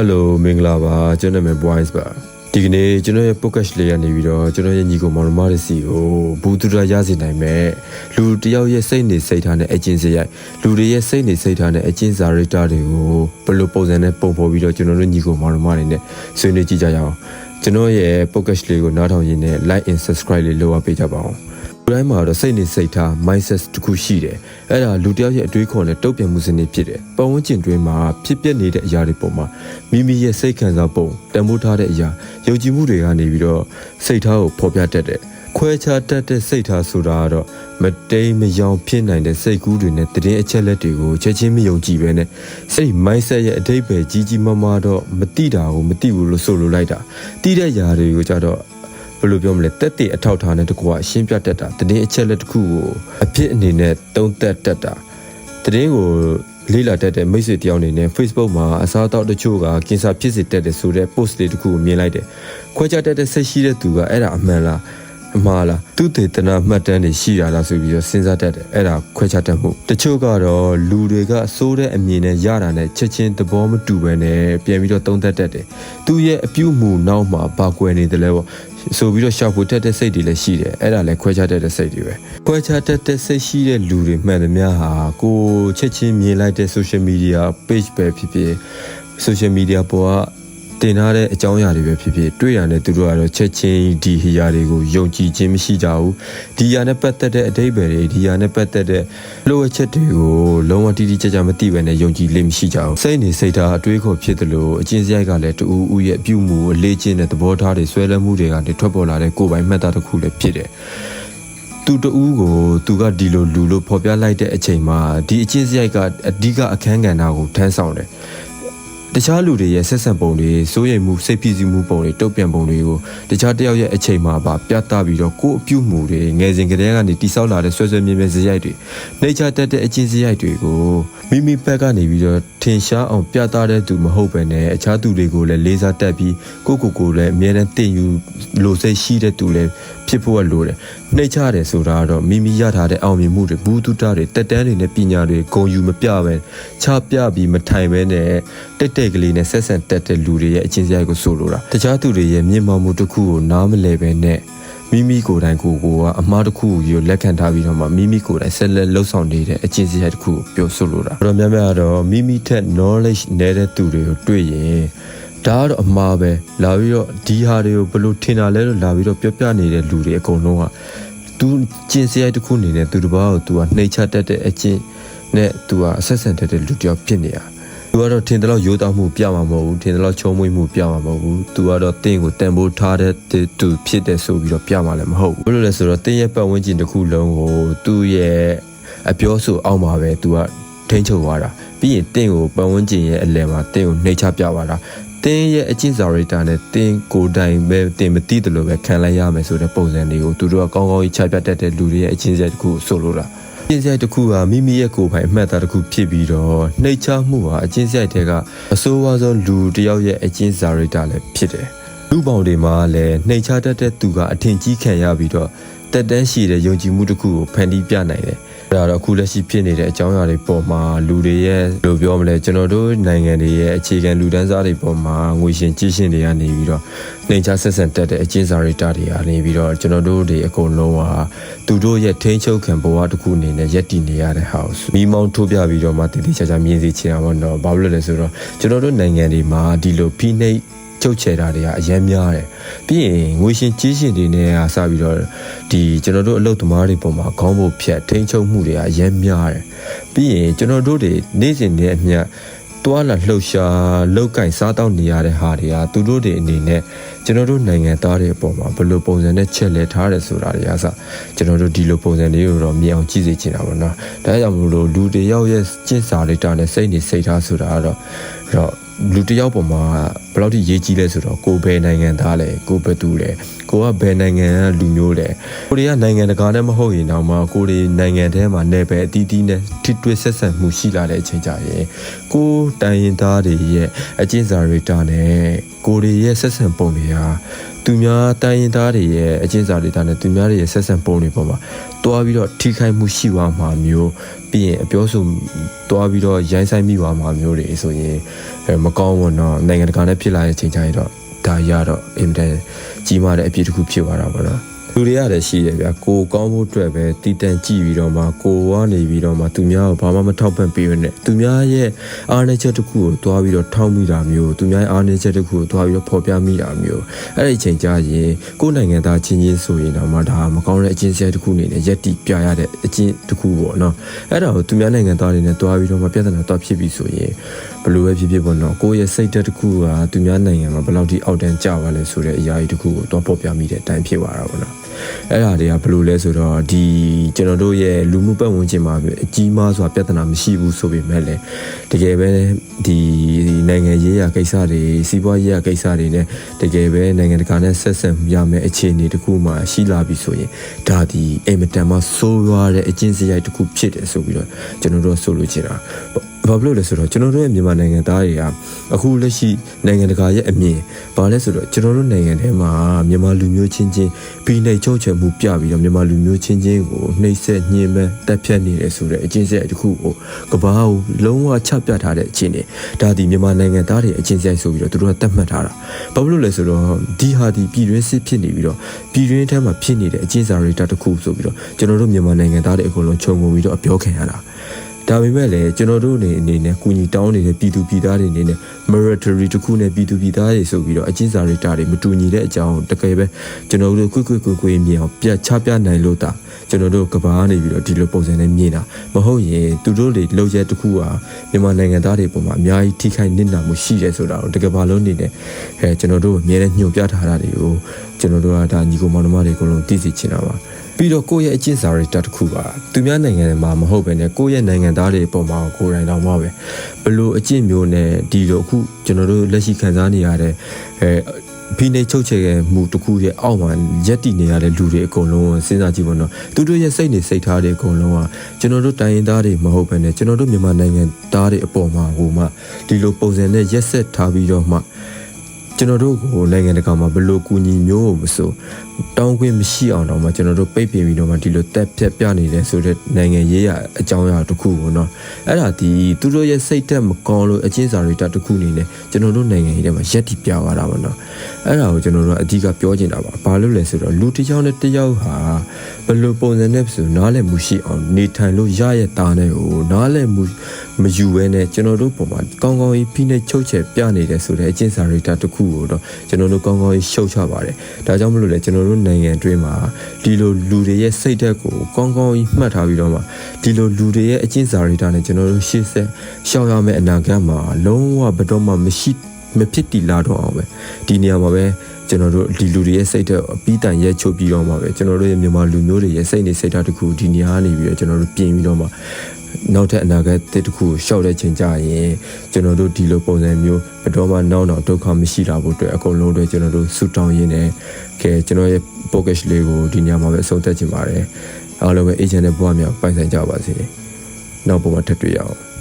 Hello မင်္ဂလာပါကျွန်တော်နာမည် Boys ပါဒီကနေ့ကျွန်တော်ရဲ့ podcast လေးကနေပြီးတော့ကျွန်တော်ရဲ့ညီကိုမောင်နှမတွေစီကိုဘူးတူတာရစီနိုင်မဲ့လူတစ်ယောက်ရဲ့စိတ်နေစိတ်ထားနဲ့အကျဉ်းစရိုက်လူတွေရဲ့စိတ်နေစိတ်ထားနဲ့အကျဉ်းစာရိတ္တတွေကိုဘယ်လိုပုံစံနဲ့ပုံဖော်ပြီးတော့ကျွန်တော်တို့ညီကိုမောင်နှမတွေနဲ့ဆွေးနွေးကြည့်ကြရအောင်ကျွန်တော်ရဲ့ podcast လေးကိုနားထောင်ရင်းနဲ့ like and subscribe လေးလုပ်အပ်ပေးကြပါအောင် လူတိုင်းမှာတော့စိတ်နေစိတ်ထား mindset တစ်ခုရှိတယ်အဲ့ဒါလူတစ်ယောက်ရဲ့အတွေးခေါ်နဲ့တုတ်ပြန်မှုစနစ်ဖြစ်တယ်ပတ်ဝန်းကျင်တွင်းမှာဖြစ်ပျက်နေတဲ့အရာတွေပေါ်မှာမိမိရဲ့စိတ်ခံစားပုံတန်ဖိုးထားတဲ့အရာယုံကြည်မှုတွေကနေပြီးတော့စိတ်ထားကိုဖော်ပြတတ်တယ်ခွဲခြားတတ်တဲ့စိတ်ထားဆိုတာကတော့မတိမ်မယောင်ဖြစ်နိုင်တဲ့စိတ်ကူးတွေနဲ့တည်င်းအချက်လက်တွေကိုချက်ချင်းမယုံကြည်ပဲနဲ့စိတ် mindset ရဲ့အတိတ်ပဲကြီးကြီးမားမားတော့မတိတာကိုမတိဘူးလို့ဆိုလိုလိုက်တာတိတဲ့ຢာတွေကိုကြတော့ ဘယ်လိုပြောမလဲတက်တဲ့အထောက်ထားနဲ့တကွာရှင်းပြတတ်တာတည်င်းအချက်လက်တစ်ခုကိုအဖြစ်အနေနဲ့တုံးသက်တတ်တာတည်င်းကိုလေးလာတတ်တဲ့မိတ်ဆွေတယောက်အနေနဲ့ Facebook မှာအစားအသောက်တချို့ကကင်ဆာဖြစ်စေတတ်တယ်ဆိုတဲ့ post လေးတစ်ခုကိုမြင်လိုက်တယ်ခွဲခြားတတ်တဲ့ဆက်ရှိတဲ့သူကအဲ့ဒါအမှန်လားအမှားလားသူတေသနာမှတ်တမ်းတွေရှိတာလားဆိုပြီးတော့စဉ်းစားတတ်တယ်အဲ့ဒါခွဲခြားတတ်မှုတချို့ကတော့လူတွေကအစိုးတဲ့အမြင်နဲ့ရတာနဲ့ချက်ချင်းသဘောမတူဘဲနဲ့ပြန်ပြီးတော့သုံးသပ်တတ်တယ်သူရဲ့အပြုမူနောက်မှာဘာကွယ်နေတယ်လဲပေါ့ ဆိုပြီးတော့ရှောက်ဖို့တက်တဲ့စိတ်တွေလည်းရှိတယ်အဲ့ဒါလည်းခွဲခြားတတ်တဲ့စိတ်တွေပဲခွဲခြားတတ်တဲ့စိတ်ရှိတဲ့လူတွေမှန်သမျှဟာကိုယ်ချက်ချင်းမြင်လိုက်တဲ့ social media page ပဲဖြစ်ဖြစ် social media ပေါ်က တင်ထားတဲ့အကြောင်းအရာတွေပဲဖြစ်ဖြစ်တွေ့ရတဲ့သူတို့ကတော့ချက်ချင်းဒီဟီယာတွေကိုယုံကြည်ခြင်းမရှိကြဘူးဒီဟာနဲ့ပတ်သက်တဲ့အတိတ်ပဲတွေဒီဟာနဲ့ပတ်သက်တဲ့လိုအပ်ချက်တွေကိုလုံးဝတိတိကျကျမသိဘဲနဲ့ယုံကြည်လိမ့်မရှိကြဘူးစိတ်နေစိတ်ထားအတွေးခေါ်ဖြစ်တယ်လို့အချင်းစရိုက်ကလည်းတူဦးဦးရဲ့အပြုမူအလေးချင်းတဲ့သဘောထားတွေဆွဲလန်းမှုတွေကနေထွက်ပေါ်လာတဲ့ကိုယ်ပိုင်မှတ်သားတစ်ခုလည်းဖြစ်တယ်သူတူဦးကိုသူကဒီလိုလူလို့ဖော်ပြလိုက်တဲ့အချိန်မှာဒီအချင်းစရိုက်ကအဓိကအခန်းကဏ္ဍကိုထမ်းဆောင်တယ် တခြားလူတွေရဲ့ဆက်ဆံပုံတွေစိုးရိမ်မှုစိတ်ဖိစီးမှုပုံတွေတုတ်ပြန်ပုံတွေကိုတခြားတယောက်ရဲ့အချိန်မှာပါပြသပြီးတော့ကိုယ့်အပြုမှုတွေငယ်စဉ်ကတည်းကနေတိဆောက်လာတဲ့ဆွဲဆွဲမြဲမြဲဇယိုက်တွေနေချာတက်တဲ့အချင်းဇယိုက်တွေကိုမိမိဘက်ကနေပြီးတော့ထင်ရှားအောင်ပြသတဲ့သူမဟုတ်ပဲနဲ့အခြားသူတွေကိုလည်းလေးစားတက်ပြီးကိုယ့်ကိုယ်ကိုယ်လည်းအမြဲတမ်းတင်ယူလိုစိတ်ရှိတဲ့သူလည်းဖြစ်ဖို့ကလိုတယ်နှိမ့်ချတယ်ဆိုတာကတော့မိမိရထားတဲ့အောင်မြင်မှုတွေဘူးတုတတွေတက်တန်းတွေနဲ့ပညာတွေဂုံယူမပြပဲချပြပြီးမထိုင်ပဲနဲ့တက်တက်ကလေးနဲ့ဆက်ဆံတက်တဲ့လူတွေရဲ့အချင်းစရိုက်ကိုဆိုလိုတာတခြားသူတွေရဲ့မြင့်မောက်မှုတစ်ခုကိုနားမလဲပဲနဲ့မိမိကိုယ်တိုင်ကိုယ်ကိုကအမှားတစ်ခုကိုယူလက်ခံထားပြီးတော့မှမိမိကိုယ်တိုင်ဆက်လက်လှုပ်ဆောင်နေတဲ့အချင်းစရိုက်တစ်ခုကိုပြောဆိုလိုတာတော်တော်များများကတော့မိမိထက် knowledge နေတဲ့သူတွေကိုတွေ့ရင် ဒါကတော့အမှားပဲလာပြီးတော့ဒီဟာတွေကိုဘယ်လိုထင်တာလဲလို့လာပြီးတော့ပြောပြနေတဲ့လူတွေအကုန်လုံးကသူကျင်စရိုက်တစ်ခုအနေနဲ့သူတစ်ပါးကိုသူကနှိမ့်ချတတ်တဲ့အချင်းနဲ့သူကအဆက်ဆံတတ်တဲ့လူတစ်ယောက်ဖြစ်နေတာသူကတော့ထင်တယ်လို့ရိုးသားမှုပြမှာမဟုတ်ဘူးထင်တယ်လို့ချုံမွေးမှုပြမှာမဟုတ်ဘူးသူကတော့တင်းကိုတန်ဖိုးထားတဲ့သူဖြစ်တယ်ဆိုပြီးတော့ပြမှာလည်းမဟုတ်ဘူးဘယ်လိုလဲဆိုတော့တင်းရဲ့ပတ်ဝန်းကျင်တစ်ခုလုံးကိုသူ့ရဲ့အပြောဆိုအောက်မှာပဲသူကထိန်းချုပ်သွားတာပြီးရင်တင်းကိုပတ်ဝန်းကျင်ရဲ့အလယ်မှာတင်းကိုနှိမ်ချပြပါတာ တင်းရဲ့အကျင့်စာရိတ္တနဲ့တင်းကိုယ်တိုင်ပဲတင်းမသိတယ်လို့ပဲခံလိုက်ရမယ်ဆိုတဲ့ပုံစံတွေကိုသူတို့ကကောင်းကောင်းကြီးချပြတတ်တဲ့လူတွေရဲ့အချင်းစက်တစ်ခုကိုဆိုလိုတာအကျင့်စရိုက်တစ်ခုကမိမိရဲ့ကိုယ်ပိုင်အမှတ်အသားတစ်ခုဖြစ်ပြီးတော့နှိမ်ချမှုဟာအကျင့်စရိုက်တွေကအဆိုးဝါးဆုံးလူတစ်ယောက်ရဲ့အကျင့်စာရိတ္တလည်းဖြစ်တယ်။လူပေါင်းတွေမှာလည်းနှိမ်ချတတ်တဲ့သူကအထင်ကြီးခံရပြီးတော့တက်တန်းရှိတဲ့ယုံကြည်မှုတစ်ခုကိုဖန်တီးပြနိုင်တယ်။ ဒါတော့အခုလက်ရှိဖြစ်နေတဲ့အကြောင်းအရာတွေပေါ်မှာလူတွေရဲ့ဘယ်လိုပြောမလဲကျွန်တော်တို့နိုင်ငံတွေရဲ့အခြေခံလူတန်းစားတွေပေါ်မှာငွေရှင်ကြီးရှင်တွေကနေပြီးတော့နှိမ်ချဆက်ဆံတက်တဲ့အကျင့်စာရိတ္တတွေကနေပြီးတော့ကျွန်တော်တို့တွေအကုန်လုံးဟာသူတို့ရဲ့ထိန်းချုပ်ခံဘဝတစ်ခုအနေနဲ့ရက်တည်နေရတဲ့ဟာကိုမိမောင်းထိုးပြပြီးတော့မှတည်တည်ချာချာမြင်စီချင်အောင်တော့ဘာလို့လဲဆိုတော့ကျွန်တော်တို့နိုင်ငံတွေမှာဒီလိုဖိနှိပ် ချုပ်ချယ်တာတွေကအများများတယ်ပြီးရင်ငွေရှင်ကြီးရှင်တွေနဲ့အစပြီးတော့ဒီကျွန်တော်တို့အလုပ်သမားတွေပုံမှာခေါင်းပုတ်ဖြတ်ထိန်းချုပ်မှုတွေကအများများတယ်ပြီးရင်ကျွန်တော်တို့တွေနေ့စဉ်နဲ့အမျှတွာလာလှုပ်ရှားလောက်ကင်စားတောက်နေရတဲ့ဟာတွေကသူတို့တွေအနေနဲ့ကျွန်တော်တို့နိုင်ငံသားတွေအပေါ်မှာဘယ်လိုပုံစံနဲ့ချက်လက်ထားတယ်ဆိုတာတွေအစကျွန်တော်တို့ဒီလိုပုံစံလေးကိုတော့မြင်အောင်ကြည့်စေချင်တာပေါ့နော်ဒါကြောင့်မလို့လူတွေရောက်ရဲ့ကျင့်စာလေးတာနဲ့စိတ်နေစိတ်ထားဆိုတာကတော့အဲ့တော့ လူတစ်ယောက်ပေါ်မှာဘယ်လောက်ထိရေးကြီးလဲဆိုတော့ကိုယ်ဘယ်နိုင်ငံသားလဲကိုယ်ဘယ်သူလဲကိုကဘယ်နိုင်ငံကလူမျိုးလဲကိုတွေကနိုင်ငံတကာနဲ့မဟုတ်ရင်တော့မှကိုတွေနိုင်ငံထဲမှာနေပဲအတီးတီးနဲ့ထိတွေ့ဆက်ဆံမှုရှိလာတဲ့အချိန်ကြရင်ကိုတိုင်းရင်သားတွေရဲ့အကျင့်စာရိတ္တနဲ့ကိုတွေရဲ့ဆက်ဆံပုံတွေဟာ သူများတိုင်းရင်သားတွေရဲ့အကျင့်စာတွေဒါနဲ့သူများတွေရဲ့ဆက်ဆံပုံတွေပေါ်မှာတွားပြီးတော့ထိခိုက်မှုရှိသွားမှာမျိုးပြီးရင်အပြောဆိုတွားပြီးတော့ရိုင်းဆိုင်မိသွားမှာမျိုးတွေဆိုရင်မကောင်းဘူးနော်နိုင်ငံတကာနဲ့ဖြစ်လာတဲ့အချိန်ကျရင်တော့ဒါရတော့အင်တန်ကြီးမားတဲ့အပြစ်တစ်ခုဖြစ်သွားတာပေါ့နော် လူတွေရတယ်ရှိတယ်ဗျာကိုကောင်းဖို့အတွက်ပဲတည်တံ့ကြည့်ပြီးတော့မှကိုကနေပြီးတော့မှသူများကိုဘာမှမထောက်ပံ့ပေးရနဲ့သူများရဲ့အားနည်းချက်တစ်ခုကိုတွားပြီးတော့ထောက်မိတာမျိုးသူများရဲ့အားနည်းချက်တစ်ခုကိုတွားပြီးတော့ဖော်ပြမိတာမျိုးအဲ့ဒီအချိန်ကျရင်ကိုယ်နိုင်ငံသားချင်းချင်းဆိုရင်တော့မှဒါမကောင်းတဲ့အချင်းစရိုက်တစ်ခုအနေနဲ့ရက်တီပြရတဲ့အချင်းတစ်ခုပေါ့နော်အဲ့ဒါကိုသူများနိုင်ငံသားတွေနဲ့တွားပြီးတော့မှပြဿနာတွားဖြစ်ပြီးဆိုရင်ဘယ်လိုပဲဖြစ်ဖြစ်ပေါ့နော်ကိုယ့်ရဲ့စိတ်ဓာတ်တစ်ခုကသူများနိုင်ငံမှာဘယ်လောက်ထိအောက်တန်းကျပါလဲဆိုတဲ့အရာကြီးတစ်ခုကိုတွားပေါ်ပြမိတဲ့အတိုင်းဖြစ်သွားတာပေါ့နော် အဲ့ဒါတွေကဘယ်လိုလဲဆိုတော့ဒီကျွန်တော်တို့ရဲ့လူမှုပတ်ဝန်းကျင်မှာအကြီးမားစွာပြဿနာမရှိဘူးဆိုပေမဲ့လည်းတကယ်ပဲဒီနိုင်ငံရေးရာကိစ္စတွေစီးပွားရေးရာကိစ္စတွေနဲ့တကယ်ပဲနိုင်ငံတကာနဲ့ဆက်ဆံရမယ့်အခြေအနေတစ်ခုမှရှိလာပြီဆိုရင်ဒါဒီအိမ်မတန်မှဆိုးရွားတဲ့အကျင့်စရိုက်တစ်ခုဖြစ်တယ်ဆိုပြီးတော့ကျွန်တော်တို့ဆိုလို့ချင်တာ ဘာဖြစ်လို့လဲဆိုတော့ကျွန်တော်တို့ရဲ့မြန်မာနိုင်ငံသားတွေကအခုလက်ရှိနိုင်ငံတကာရဲ့အမြင်ဘာလဲဆိုတော့ကျွန်တော်တို့နိုင်ငံထဲမှာမြန်မာလူမျိုးချင်းချင်းပြီးနေချုပ်ချယ်မှုပြပြီးတော့မြန်မာလူမျိုးချင်းချင်းကိုနှိပ်စက်ညှဉ်းပန်းတက်ဖြတ်နေတယ်ဆိုတဲ့အကျင့်စရိုက်တစ်ခုကိုကဘာကိုလုံးဝချပြထားတဲ့အခြေအနေဒါဒီမြန်မာနိုင်ငံသားတွေအကျင့်စရိုက်ဆိုပြီးတော့သူတို့ကတတ်မှတ်ထားတာဘာဖြစ်လို့လဲဆိုတော့ဒီဟာဒီပြည်တွင်းစစ်ဖြစ်နေပြီးတော့ပြည်တွင်းထဲမှာဖြစ်နေတဲ့အကျင့်စာရိတ္တတစ်ခုဆိုပြီးတော့ကျွန်တော်တို့မြန်မာနိုင်ငံသားတွေအကုန်လုံးခြုံငုံပြီးတော့အပြောခံရတာ ဒါပေမဲ့လည်းကျွန်တော်တို့အနေအနေနဲ့ကုညီတောင်းနေတဲ့ပြည်သူပြည်သားတွေအနေနဲ့ military တခုနဲ့ပြည်သူပြည်သားတွေဆိုပြီးတော့အကျဉ်းစာရိတ္တတွေမတူညီတဲ့အကြောင်းတကယ်ပဲကျွန်တော်တို့ကွတ်ကွတ်ကွတ်ကွတ်မြင်အောင်ပြချပြနိုင်လို့တာကျွန်တော်တို့ကဘာကနေပြီးတော့ဒီလိုပုံစံနဲ့မြင်တာမဟုတ်ရင်သူတို့တွေလောက်ရက်တစ်ခုဟာမြန်မာနိုင်ငံသားတွေပုံမှာအများကြီးထိခိုက်နစ်နာမှုရှိတယ်ဆိုတာကိုတကယ်ဘာလို့နေနဲ့အဲကျွန်တော်တို့အများနဲ့ညှို့ပြထားတာတွေကိုကျွန်တော်တို့ကဒါညီကိုမောင်နှမတွေအကုန်လုံးသိစေချင်တာပါ ပြီးတော့ကိုယ့်ရဲ့အကျင့်စာရိတ္တတစ်ခုပါသူများနိုင်ငံမှာမဟုတ်ပဲねကိုယ့်ရဲ့နိုင်ငံသားတွေအပေါ်မှာကိုယ်တိုင်တောင်မှပဲဘလို့အကျင့်မျိုးနဲ့ဒီလိုအခုကျွန်တော်တို့လက်ရှိခံစားနေရတဲ့အဲဖိနေချုပ်ချယ်ခဲ့မှုတစ်ခုရဲ့အောက်မှာရက်တည်နေရတဲ့လူတွေအကုန်လုံးစဉ်းစားကြည့်ပါတော့သူတို့ရဲ့စိတ်နေစိတ်ထားတွေအကုန်လုံးကကျွန်တော်တို့တိုင်းရင်းသားတွေမဟုတ်ပဲねကျွန်တော်တို့မြန်မာနိုင်ငံသားတွေအပေါ်မှာဟိုမှဒီလိုပုံစံနဲ့ရက်ဆက်ထားပြီးတော့မှ ကျွန်တော်တို့ကိုနိုင်ငံတကာမှာဘလို့ကူညီမျိုးကိုမဆိုတောင်းခွင့်မရှိအောင်တော့မှကျွန်တော်တို့ပိတ်ပင်ပြီးတော့မှဒီလိုတက်ဖြတ်ပြနေတယ်ဆိုတဲ့နိုင်ငံရေးရအကြောင်းအရာတစ်ခုပေါ့နော်အဲ့ဒါဒီသူတို့ရဲ့စိတ်သက်မကောင်းလို့အချင်းစာရိတ္တတစ်ခုအနေနဲ့ကျွန်တော်တို့နိုင်ငံရေးထဲမှာရက်တီပြသွားတာပေါ့နော်အဲ့ဒါကိုကျွန်တော်တို့အဓိကပြောချင်တာပါဘာလို့လဲဆိုတော့လူတစ်ယောက်နဲ့တစ်ယောက်ဟာဘလို့ပုံစံနဲ့ဆိုနားလည်မှုရှိအောင်နေထိုင်လို့ရရဲ့တာနဲ့ဟိုနားလည်မှု မယူဘဲနဲ့ကျွန်တော်တို့ပုံမှာကောင်းကောင်းကြီးဖိနှိပ်ချုပ်ချယ်ပြနေတယ်ဆိုတဲ့အချင်းစာရိတ္တတစ်ခုကိုတော့ကျွန်တော်တို့ကောင်းကောင်းကြီးရှုတ်ချပါတယ်ဒါကြောင့်မလို့လဲကျွန်တော်တို့နိုင်ငံအတွင်းမှာဒီလိုလူတွေရဲ့စိတ်ဓာတ်ကိုကောင်းကောင်းကြီးမှတ်ထားပြီးတော့မှဒီလိုလူတွေရဲ့အချင်းစာရိတ္တနဲ့ကျွန်တော်တို့ရှေ့ဆက်ရှောက်ရမယ့်အနာဂတ်မှာလုံးဝဘယ်တော့မှမရှိမဖြစ်တည်လာတော့အောင်ပဲဒီနေရာမှာပဲကျွန်တော်တို့ဒီလူတွေရဲ့စိတ်ဓာတ်အပြီးတိုင်ရဲချုပ်ပြီးတော့မှပဲကျွန်တော်တို့ရဲ့မြန်မာလူမျိုးတွေရဲ့စိတ်နေစိတ်ဓာတ်တစ်ခုဒီနေရာကနေပြီးတော့ကျွန်တော်တို့ပြင်ပြီးတော့မှ နောက်ထပ်အနာဂတ်တစ်ခုရှောက်တဲ့ချိန်ကြရင်ကျွန်တော်တို့ဒီလိုပုံစံမျိုးဘယ်တော့မှနောက်နောက်ဒုက္ခမရှိလာဖို့အတွက်အကုန်လုံးတွေကျွန်တော်တို့ဆူတောင်းရင်းနဲ့ကဲကျွန်တော်ရဲ့ package လေးကိုဒီညမှာပဲအဆုံးသတ်ချင်ပါတယ်အားလုံးပဲ agent နဲ့ဘဝမြောက်ပိုင်ဆိုင်ကြပါစေနောက်ပုံမှာထပ်တွေ့ရအောင်